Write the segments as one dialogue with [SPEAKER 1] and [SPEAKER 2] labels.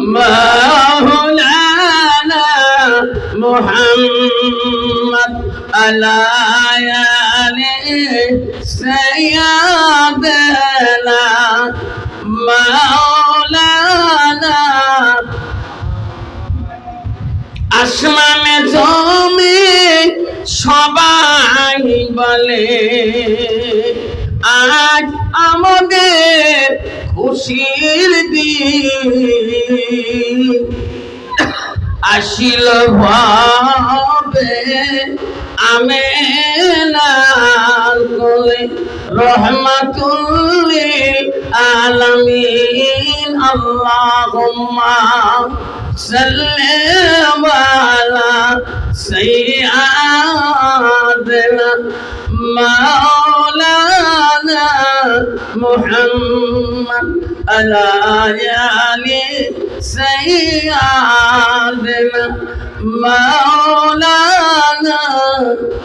[SPEAKER 1] مولانا محمد على آله سيدنا مولانا আসমানে জমে সবাই বলে আজ আমাদের খুশির দিন। আসিল ভাবে আমি কোলে রহমাতুল্লিল আলামিন আল্লাহুম্মা সাল্লি আলা সাইয়্যিদিনা মাওলানা মুহাম্মদ আলা আলি سيدنا مولانا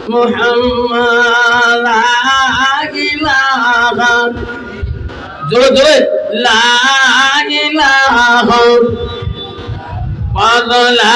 [SPEAKER 1] محمد لا إله জোরে জোরে লা ইলাহা পাদ লা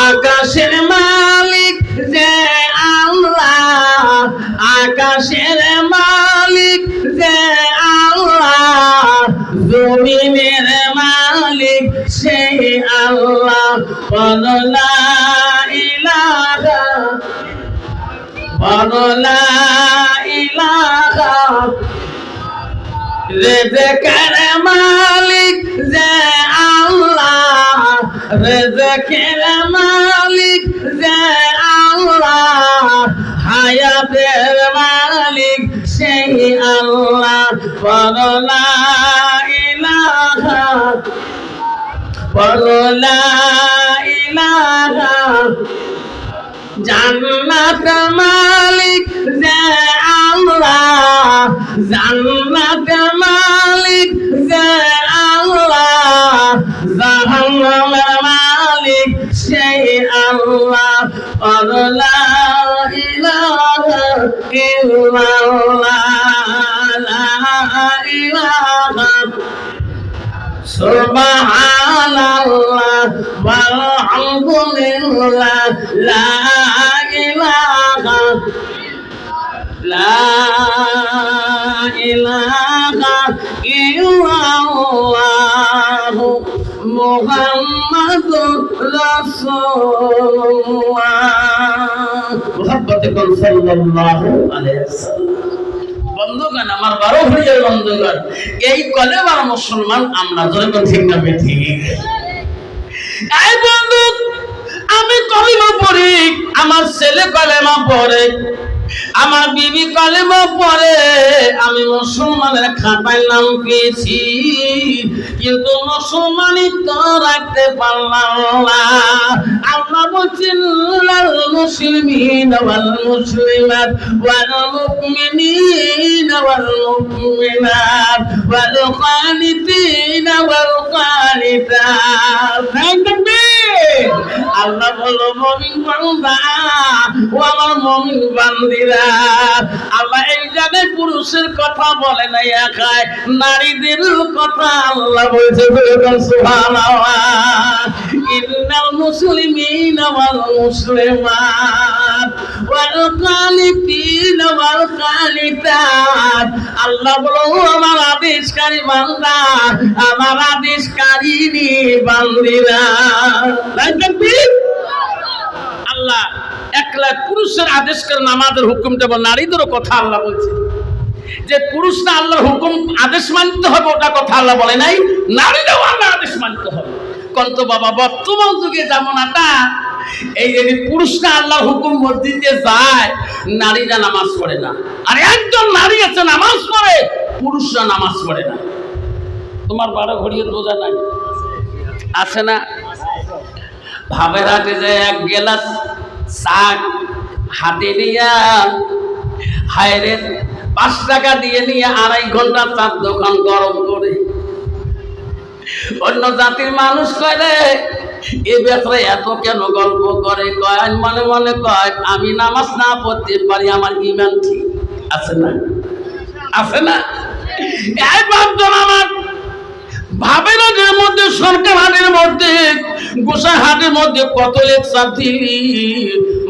[SPEAKER 1] আকাশের মালিক যে আল্লাহ আকাশের মালিক যে আল্লাহ জমিনের মালিক সেই আল্লাহ বদলা ইলাহা বদলা ইলাহা রেজেকের মালিক, যে আল্লাহ। রেজেকের মালিক, যে আল্লাহ। হায়াতের মালিক, সেই আল্লাহ। বলা ইলাহা বলা ইলাহা। জান্নাত মালিক, যে আল্লাহ। জান্নাত মালিক, যে আল্লাহ। জাহান্নাম মালিক, সেই আল্লাহ। আল্লাহ ইলাহা ইল্লাল্লাহ। ইলাহা সুবহানাল্লাহ, ওয়ালহামদুলিল্লাহ, লা ইলাহা সাল্লাল্লাহু আলাইহি ওয়াসাল্লাম। বন্ধুগণ আমার বারো বন্ধুগণ এই কলেমার মুসলমান আমরা জনগণ ঠিক না ঠিক এই বন্ধু আমি কলেমা পড়ি আমার ছেলে কলেমা পড়ে। আমার বিবি কলেমা পরে আমি মুসলমানের খাতায় নাম পেয়েছি কিন্তু মুসলমানই তো রাখতে পারলাম না। আল্লাহ বলছেন মুসলিমিন ওয়াল ওয়াল আল্লাহ বলো মমিন বান্দা ও আমার মমিন বান্দিরা। আল্লাহ এই জানে পুরুষের কথা বলে না একাই নারীদের কথা আল্লাহ বলছে সুবহানাল্লাহ। ইন্নাল মুসলিমিন ওয়াল মুসলিমাত, ওয়াল কানিতিন ওয়াল কানিতাত আল্লাহ বলো আমার আদেশকারী বান্দা, আমার আদেশকারী বান্দিরা। আল্লাহ একলা পুরুষের আদেশ করে নামাজের হুকুমটা বল নারীদেরও কথা আল্লাহ বলছে। যে পুরুষরা আল্লাহর হুকুম, আদেশ মানতে হবে, ওটা কথা আল্লাহ বলে নাই, নারীরাও আল্লাহ আদেশ মানতে হবে। কন্ত বাবা, বর্তমান যুগে যেমন আটা এই যে পুরুষরা আল্লাহ হুকুম মসজিদে যায়, নারীরা নামাজ পড়ে না। আর একজন নারী আছে, নামাজ পড়ে, পুরুষরা নামাজ পড়ে না। তোমার বারো ঘড়িয়ে রোজা নাই? আছে না? ভাবের হাতে যে এক গেলাস শাক হাতে নিয়া হায়রে পাঁচ টাকা দিয়ে নিয়ে আড়াই ঘণ্টা চার দোকান গরম করে। অন্য জাতির মানুষ করে এ ব্যাপারে এত কেন গল্প করে? কয় মনে মনে কয়, আমি নামাজ না পড়তে পারি, আমার ইমান ঠিক আছে না? আছে না? এই বাপজন আমার ভাবের যে মধ্যে সরকার হাটের মধ্যে গোসা হাটের মধ্যে কত লেকচার দিলি?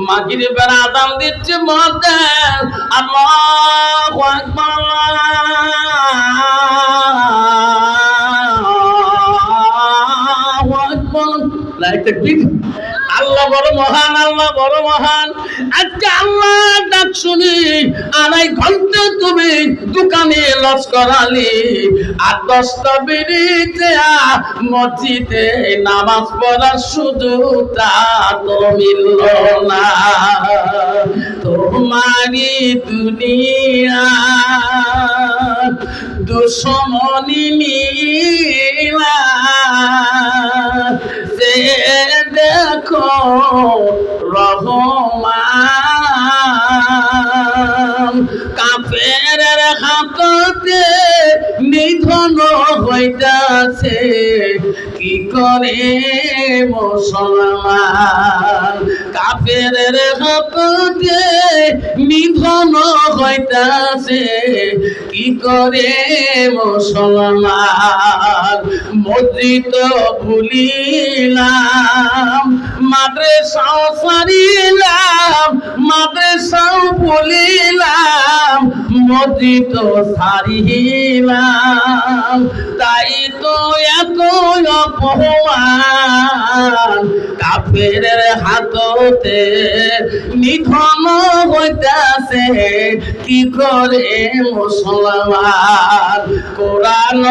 [SPEAKER 1] মাগির বেড়া আদাম দিচ্ছে মধ্যে। আল্লাহু আল্লাহ বড় মহান, আল্লাহ বড় মহান। আজকে আল্লাহ ডাক শুনি, আড়াই ঘণ্টা তুমি দোকানে লস করালি। আর দশটা বেরিয়েছে মসজিদে নামাজ পড়ার সুযোগটা তো মিলল না। তোমারি দুনিয়া দুশ্মনী যে দেখো রহমান। কাফের হাততে নিধন হইতাছে। কি করে মুসলমান? কাফের হাততে নিধন হইতাছে। কি করে মুসলমান? মসজিদ ভুলিলাম মাদ্রাসাও সারিলাম, মাদ্রাসাও ভুলিলাম মসজিদ সারিলাম তাই তো এত অপমান। কাফের হাততে নিধন হইতাছে, কি করে মুসলমান? কোরআন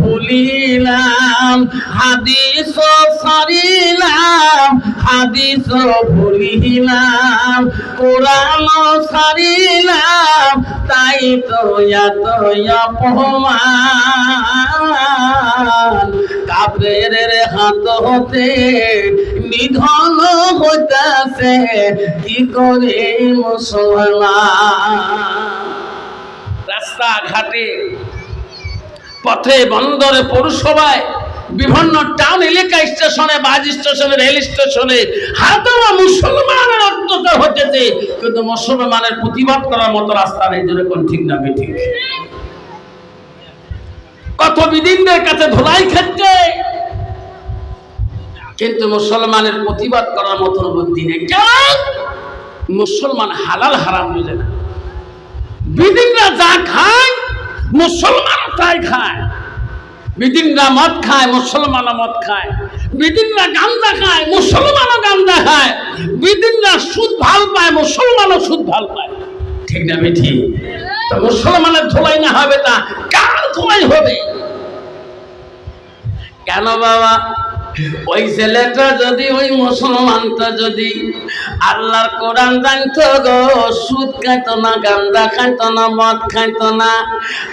[SPEAKER 1] ভুলিলাম, হাদিস সারিলাম, হাদিস ভুলিলাম, কোরআন সারিলাম তাই তো এত অপমান। কাপের হাত হতে নিধন হইতাছে, কি করে মুসলমান? রাস্তা ঘাটে পথে, বন্দরে, পৌরসভায় বিভিন্ন টাউন এলাকা স্টেশনে বাস স্টেশনে রেল স্টেশনে হাজারো মুসলমানের অত্যাচার হতেছে কিন্তু মুসলমানের প্রতিবাদ করার মতো রাস্তা নেই জন্য কোন ঠিক না ঠিক কত বিদিনদের কাছে ধোলাই খেতে কিন্তু মুসলমানের প্রতিবাদ করার মতন বুদ্ধি নেই। কেন? মুসলমান হালাল হারাম বুঝে না। বিদিনরা যা খায় মুসলমান তাই খায়। বিদিনরা মদ খায়, মুসলমানও মদ খায়। বিদিনরা গান্দা খায়, মুসলমানও গান্দা খায়। বিদিনরা সুদ ভালো পায়, মুসলমানও সুদ ভালো পায়। ঠিক না, মিঠি? তো মুসলমানের ধোলাই না হবে তা কার ধোলাই হবে? কেন বাবা? ওই ছেলেটা যদি, ওই মুসলমানটা যদি আল্লাহর কোরআন জানতো গো, সুদ খাইতো না, গান্দা খাইত না, মদ খাইত না,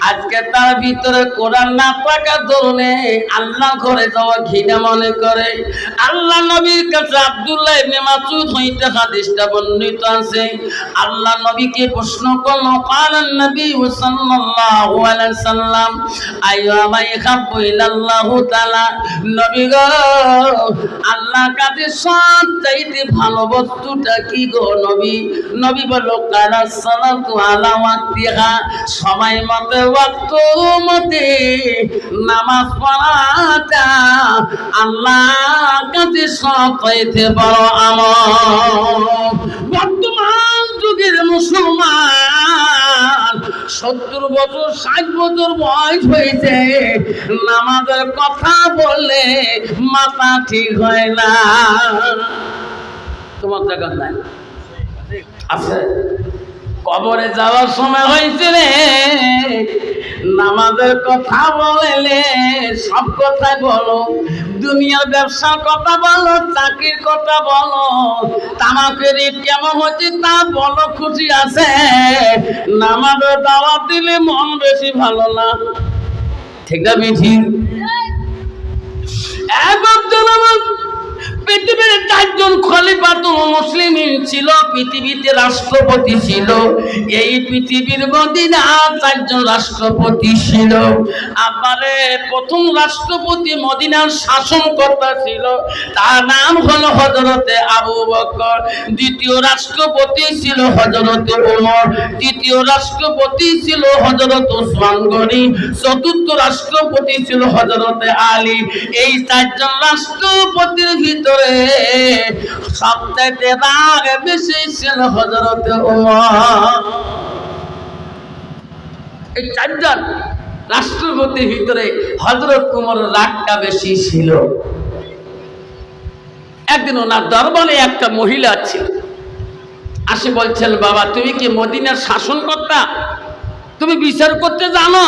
[SPEAKER 1] আজকে তার ভিতরে কোরআন না থাকার ধরনে আল্লাহ ঘরে যাওয়া ঘৃণা মনে করে। আল্লাহ নবীর কাছে আব্দুল্লাহ ইবনে মাসউদ হইতে হাদিসটা বর্ণিত আছে। আল্লাহ নবীকে প্রশ্ন করল কালান নবী সাল্লাল্লাহু আলাইহি সাল্লাম আইয়া মাই খাবু নবী গো আল্লাহ কাছে সব চাইতে ভালো বস্তুটা কি গো নবী? নবী বলল, কালা সালাতু আলা ওয়াক্তিহা। সময় মতে ওয়াক্ত মতে নামাজ পড়াটা আল্লাহ কাছে সব চাইতে বড় আমল। বর্তমান যুগের মুসলমান সত্তর বছর, ষাট বছর বয়স হয়েছে। নামাজের কথা বললে মাথা ঠিক হয় না। তোমার জায়গা নাই। আছে। কবরে যাওয়ার সময় হয়েছে রে। নামাজের কথা বলেলে সব কথা বলো। দুনিয়ার ব্যবসার কথা বলো, চাকরির কথা বলো। তামাকের কেমন হচ্ছে তা বলো, খুশি আছে? নামাজের দাওয়াত দিলে মন বেশি ভালো না। ঠিক না বিধি পৃথিবীর চারজন খলিফাতুল মুসলিম ছিল, পৃথিবীতে রাষ্ট্রপতি ছিল। এই পৃথিবীর মদিনা চারজন রাষ্ট্রপতি ছিল। আবারে প্রথম রাষ্ট্রপতি মদিনার শাসনকর্তা ছিল। তার নাম হলো হজরতে আবু বকর। দ্বিতীয় রাষ্ট্রপতি ছিল হজরতে ওমর তৃতীয় রাষ্ট্রপতি ছিল হজরত ওসমান গনি। চতুর্থ রাষ্ট্রপতি ছিল হজরতে আলী। এই চারজন রাষ্ট্রপতির ভিতরে রাষ্ট্রপতির ভিতরে হজরত উমর রাগটা বেশি ছিল। একদিন ওনার দরবারে একটা মহিলা ছিল। আসে বলছেন, বাবা, তুমি কি মদিনার শাসনকর্তা? তুমি বিচার করতে জানো?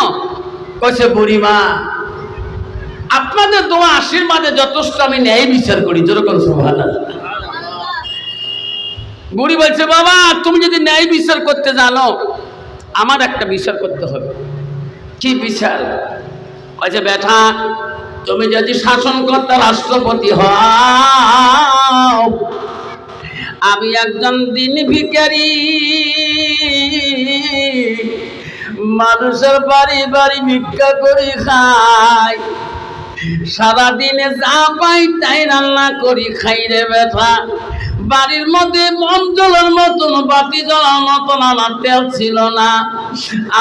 [SPEAKER 1] কইছে বুড়িমা আপনাদের দোয়া আশীর্বাদে যথেষ্ট আমি ন্যায় বিচার করি, যেরকম সোহান বুড়ি বলছে, বাবা, তুমি যদি ন্যায় বিচার করতে জানো, আমার একটা বিচার করতে হবে। কি বিচার? বলছে, বেটা, তুমি যদি শাসনকর্তা রাষ্ট্রপতি হও, আমি একজন দিন ভিখারি। মানুষের বাড়ি বাড়ি ভিক্ষা করে খাই। সারাদিনে যা পাই তাই রান্না করি খাই রে বেটা বাড়ির মধ্যে মন জলের মতন বাতি জ্বলার মতন আমার তেল ছিল না।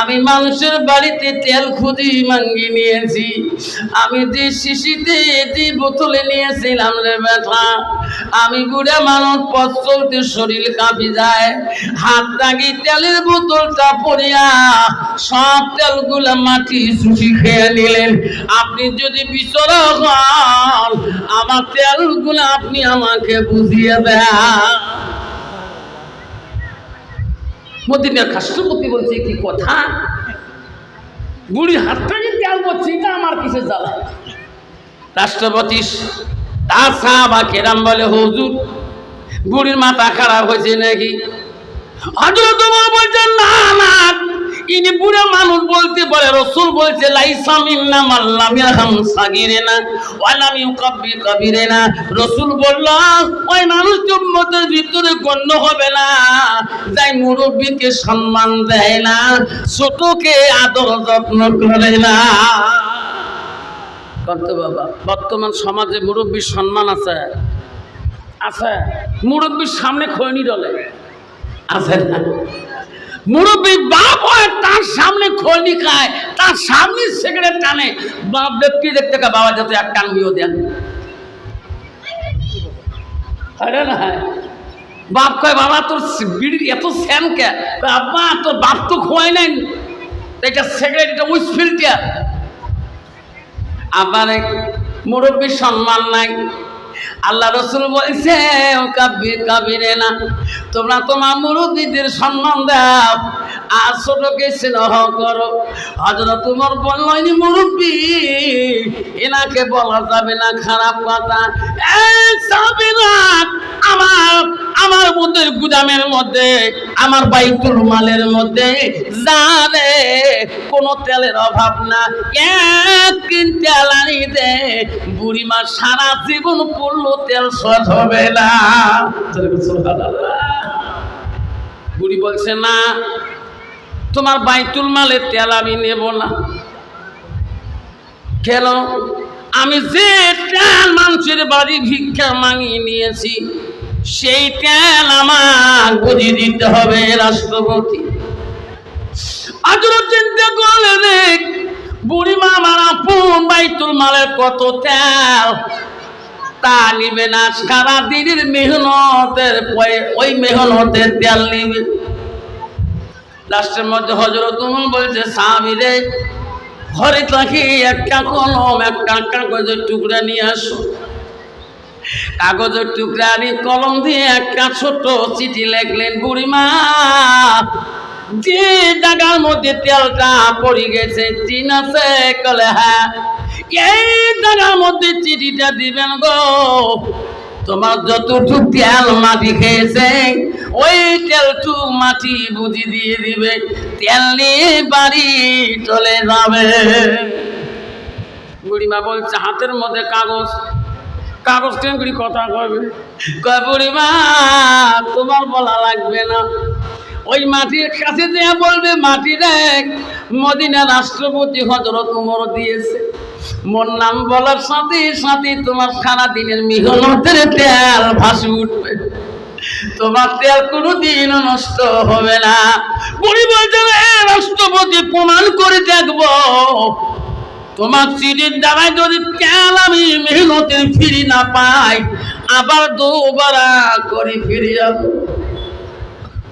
[SPEAKER 1] আমি মানুষের বাড়িতে তেল খুঁজি মাঙ্গি নিয়েছি। আমি যে শিশিতে যে বোতলে নিয়েছিলাম রে বেটা আমি বুড়া মানুষ পথ চলতে শরীর কাঁপি যায়। হাত লাগি তেলের বোতলটা পড়িয়া সব তেলগুলা মাটি চুষি খেয়ে নিলেন। আপনি যদি বিচরা হন, আমার তেলগুলো আপনি আমাকে বুঝিয়ে দেন। মদিনার রাষ্ট্রপতি বলছে, কি কথা? বুড়ি হাতটাকে তেল করছে এটা আমার কিসে জ্বালা? রাষ্ট্রপতি তার সাহাবা কেরাম বলে, হুজুর, বুড়ির মাথা খারাপ হয়েছে নাকি? হজরত বলছেন, না না ইনি বুড়া মানুষ বলতে পারে, রসুল বলছে, লাইসা মিন্না মাল্লাম ইয়ারহাম সাগিরেনা, ওয়া লাম ইউকাব্বি কাবিরেনা। রসুল বলল, ওই মানুষ উম্মতের ভিতরে গণ্য হবে না, যাই মুরব্বীকে সম্মান দেয় না, ছোটকে আদর যত্ন করে না। করতে বাবা, বর্তমান সমাজে মুরব্বীর সম্মান আছে? আছে। মুরব্বীর সামনে খৈনি ডলে। আছে না? মুরব্বী বাপ হয়, তার সামনে খৈনি খায়, তার সামনে সিগারেট টানে। বাপ ব্যক্তি দেখতে কা বাবা যাতে এক টান বিও দেন। আরে না। বাপ কয়, বাবা, তোর বিড়ির এত স্যান কে? আব্বা, তোর বাপ তো খোয়াই নাই। এটা সিগারেট, এটা উইসফিল্টিয়া আমার এক মুরব্বীর সম্মান নাই। আল্লাহ রসুল বলছে ও কাবির কাবিরে না তোমরা তোমার মুরব্বীদের সম্মান দাও। আর ছোটকে স্নেহ করো। হজরত তোমার বললেন, মুরব্বী, এনাকে বলা যাবে না খারাপ কথা। যাবে আমার আমার মধ্যে গুদামের মধ্যে, আমার বাইতুল মালের মধ্যে জানে কোনো তেলের অভাব না। এক তেল আনি দে বুড়িমা সারা জীবন পড়ল, তেল সদ হবে না। বুড়ি বলছে, না তোমার বাইতুল মালের তেল আমি নেব না। কেন? আমি যে তেল মানুষের বাড়ি ভিক্ষা মাঙিয়ে নিয়েছি, সেই তেল আমার বুঝিয়ে দিতে হবে রাষ্ট্রপতি। আজও চিন্তা করলে দেখ বুড়িমা আমার আপন বাইতুল মালের কত তেল। তা নিবে না সারা দিনের মেহনতের ওই মেহনতের তেল নিবে। লাস্টের মধ্যে হজরত উমর বলছে স্বামী রে, ঘরে তাকে একটা কলম, একটা কাগজের টুকরা নিয়ে আসো। কাগজের টুকরা নিয়ে কলম দিয়ে একটা ছোট চিঠি লেখলেন, বুড়িমা, যে জায়গার মধ্যে তেলটা পড়ে গেছে চিন আছে কলে হ্যাঁ এই জায়গার মধ্যে চিঠিটা দিবেন গো। তোমার যতটুক তেল মাটি খেয়েছে, ওই তেলটু মাটি বুঝি দিয়ে দিবে। তেল নিয়ে বাড়ি চলে যাবে। বুড়িমা বলছে, হাতের মধ্যে কাগজ। কাগজ করি কথা কবে কয়, বুড়িমা, তোমার বলা লাগবে না। ওই মাটির কাছে যে বলবে মাটি দেখ মদিনা রাষ্ট্রপতি হজরত উমর দিয়েছে। মোর নাম বলার সাথে সাথে তোমার সারা দিনের মিহনতের তেল ভাসে উঠবে। তোমার তেল কোনোদিন নষ্ট হবে না। বুড়ি বলছে রাষ্ট্রপতি, প্রমাণ করে দেখব। তোমার চিঠির দ্বারায় যদি তেল আমি মেহনতের ফিরি না পাই, আবার দুবারা করে ফিরে যাব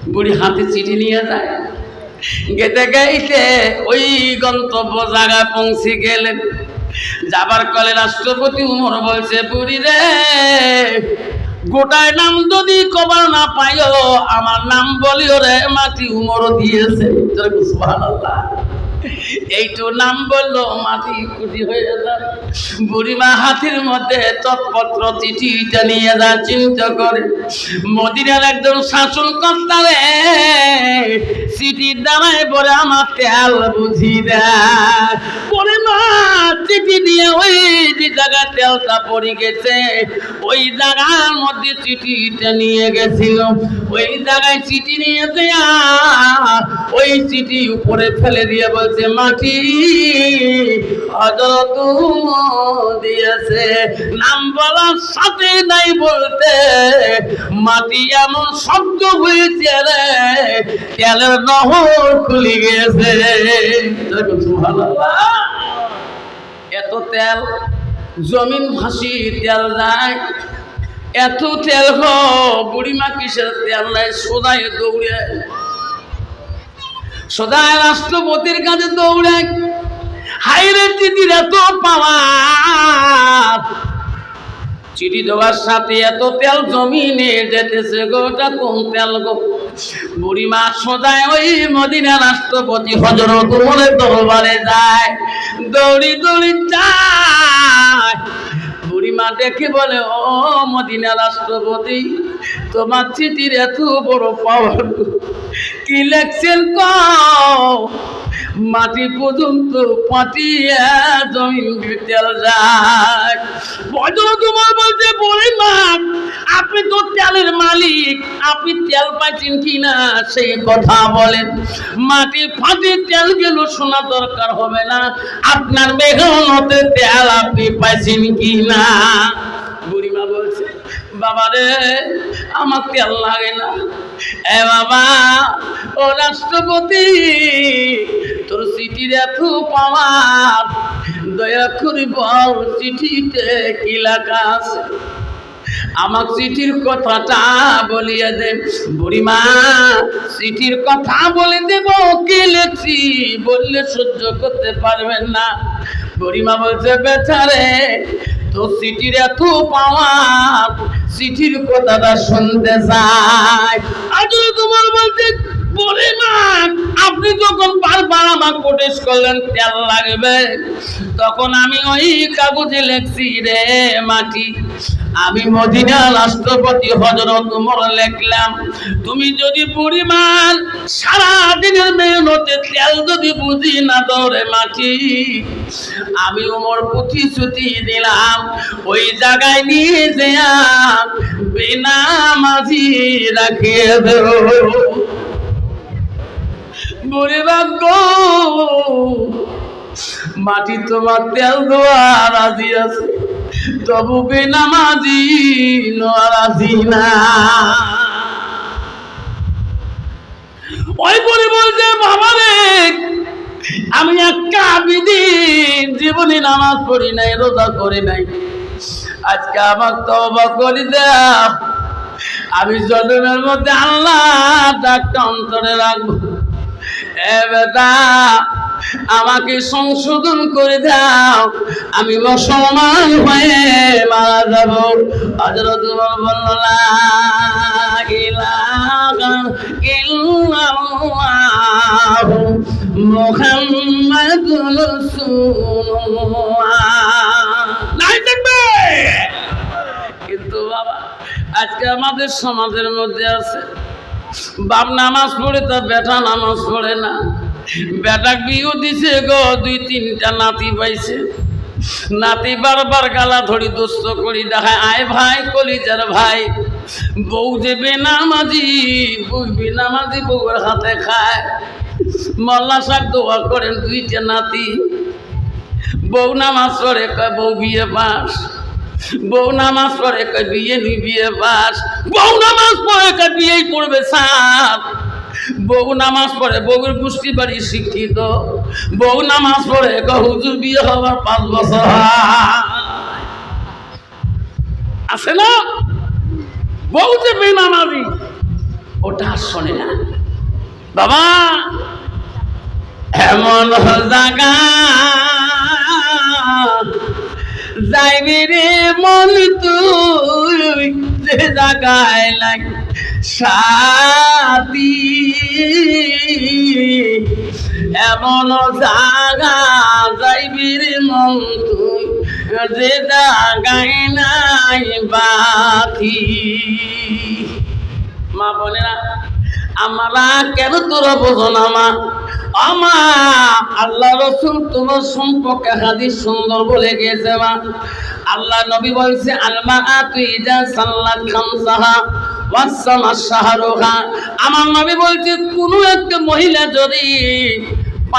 [SPEAKER 1] বুড়ি হাতে চিঠি নিয়ে যায়। গেতে গাইতে ওই গন্তব্য জায়গায় পৌঁছে গেলেন। যাবার কলে রাষ্ট্রপতি উমর বলছে, বুড়ি রে, গোটায় নাম যদি কবার না পাইও, আমার নাম বলিও রে, মাটি উমর দিয়েছে। সুবহানাল্লাহ। এইটু নাম বলল, মাটি কুটি হয়ে যায় বুড়িমা হাতির মধ্যে তৎপত্র চিঠিটা নিয়ে যা, চিন্তা করে। মদিনার একজন শাসন কর্তারে চিঠির দামায় পরে আমার তেল বুঝি পরে মা চিঠি দিয়ে ওই যে জায়গায় তেলটা পড়ে গেছে। ওই জায়গার মধ্যে চিঠিটা নিয়ে গেছিল। ওই জায়গায় চিঠি নিয়ে দেয়া, ওই চিঠি উপরে ফেলে দিয়ে বলছে, মাটি হজরত দিয়েছে। নাম বলার সাথে নাই বলতে, মাটি এমন শব্দ হয়েছে রে, তেলের নহর খুলে গেছে। এত তেল জমিন ভাসি তেল যায় এত তেল হ বুড়িমা কিসের তেল নাই সদায় দৌড়ে। সদায় রাষ্ট্রপতির কাছে দৌড়ে হাইরে দিদির এত পাওয়া চিঠি দেওয়ার সাথে এত তেল জমিনে যেতেছে গোটা কোন তেল গো? বুড়িমা সদায় ওই মদিনা রাষ্ট্রপতি হজরত উমরের দরবারে যায়, দৌড়ি দৌড়ি যায় বুড়িমা দেখে বলে, ও মদিনা রাষ্ট্রপতি, তোমার চিঠির এত বড় পাওয়ার কি লেখছেন কও? মাটি পর্যন্ত পাটিয়া জমিন তেল যায়। তোমার বলে মা আপনি তো তেলের মালিক, আপনি তেল পাচ্ছেন কিনা সেই কথা বলেন। মাটি ফাটে তেল গেল শোনা দরকার হবে না। আপনার মেঘনতে তেল আপনি পাইছেন কিনা? বুড়িমা বলছে বাবা রে আমার তেল লাগে না। এ বাবা, ও রাষ্ট্রপতি, তোর চিঠির এত পাওয়ার, দয়া করে বল চিঠিতে কি লেখা আছে? আমার চিঠির কথাটা বলিয়ে দে। বুড়িমা, চিঠির কথা বলে দেব, কি লেখছি বললে সহ্য করতে পারবেন না। বুড়িমা বলছে, বেচারে তো চিঠির এত পাওয়া চিঠির কথাটা শুনতে চাই আজ তোমার বলতে বুড়িমা আপনি যখন বারবার আমার কোটেশ করলেন, তেল লাগবে। তখন আমি ওই কাগজে লেখছি রে মাটি। আমি মদিনা রাষ্ট্রপতি হজরত উমর লেখলাম, তুমি যদি পরিমাণ সারা দিনের মেহনতে তেল যদি বুঝি না দৌড়ে মাটি। আমি উমর প্রতিশ্রুতি দিলাম, ওই জায়গায় নিয়ে যেয়া বিনা মাঝি রাখিয়ে দেব। বুড়ি ভাগ্য মাটি তোমার তেল দোয়া রাজি আছে। তবু বেনামাজি নারাজি না। ওই পরে বলছে বাবা রে আমি একটা বিদিন জীবনে নামাজ পড়ি নাই, রোজা করি নাই। আজকে আমার তবা করি দাও আমি জন্মের মধ্যে আল্লাহ ডাকটা অন্তরে রাখব। আমাকে সংশোধন করে দাও। আমি মুসলমান হয়ে মারা যাব। নাই কিন্তু বাবা আজকে আমাদের সমাজের মধ্যে আছে বাপ নামাজ পড়ে তা বেটা নামাজ পড়ে না। বেটা বিয়েও দিছে গো, দুই তিনটা নাতি পাইছে। নাতি বারবার গালা ধরি দুস্থ করি দেখায় আয় ভাই, কলিজার ভাই, বউ যে বেনামাজি, বউ বেনামাজি বউয়ের হাতে খায়। মল্লা শাক দোয়া করেন দুইটা নাতি। বউ নামাজ পড়ে বউ বিয়ে পাস। বউ নামাজ পড়ে কয়, বিয়ে নি, বিয়ে পাস বউ নামাজ পড়ে কয়, বিয়েই পড়বে সাপ। বউ নামাজ পড়ে, বউয়ের পুষ্টি বাড়ি শিক্ষিত। বউ নামাজ পড়ে কয়, হুজুর বিয়ে হওয়ার পাঁচ বছর। আছে না? বউ যে বেনামাজি, ওটা শোনে না। বাবা, এমন জাগা যাইবি রে মন তুই যে জাগায় লাগ সাথী। এমন জাগা যাইবি রে মন তুই যে জাগায় নাই বাতি। মা বলে না, আমরা কেন তোরা বোঝো না মা? আমা, আল্লাহ রসুল তোমার সম্পর্কে হাদিস সুন্দর বলে গেছে মা। আল্লাহ নবী বলছে আলমা তুই যা সাল্লাত খামসাহা ওয়াসামা শাহরুহা। আমার নবী বলছে, কোনো একটা মহিলা যদি